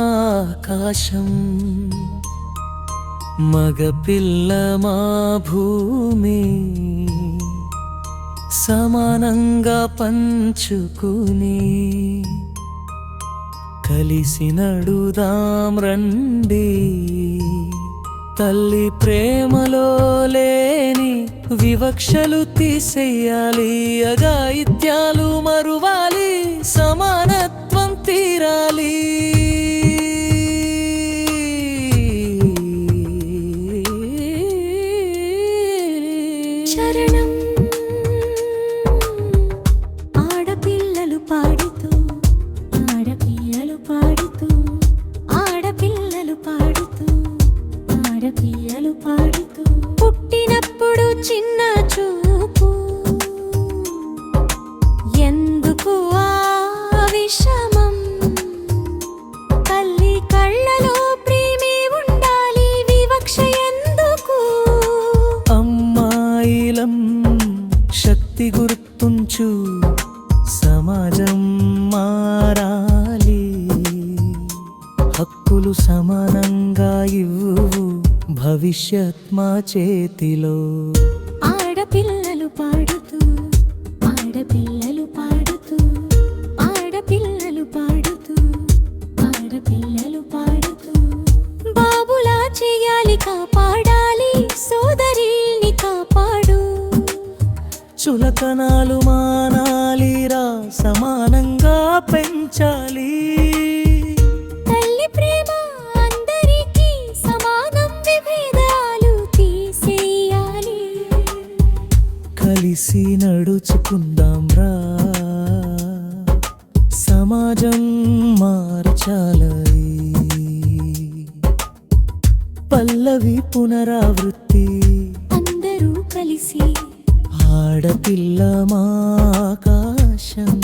ఆడపిల్లమాకాశం మగపిల్లమా భూమి సమానంగా పంచుకుని కలిసి నడుదాం రండి. తల్లి ప్రేమలో లేని వివక్షలు తీసేయాలి. అగాయిత్యాలు మరువాలి. సమానత్వం తీరాలి. శరణం చిన్న చూపు. ఎందుకు ఆ విషమం? తల్లి కళ్ళలో ప్రేమే ఉండాలి వివక్ష ఎందుకు? అమ్మాయిలం శక్తి గుర్తుంచు సమాజం మారాలి. హక్కులు సమానంగా ఇవ్వు. భవిష్యత్ మా చేతిలో. ఆడపిల్లలు పాడుతూ ఆడపిల్లలు పాడుతూ ఆడపిల్లలు పాడుతూ ఆడపిల్లలు పాడుతూ. బాబులా చేయాలి కాపాడాలి సోదరిల్ని కాపాడు. చులకనాలు మానాలిరా సమానంగా పెంచాలి. కలిసి నడుచుకుందాం రా సమాజం మార్చాలి పల్లవి పునరావృత్తి. అందరూ కలిసి ఆడపిల్ల మాకాశం.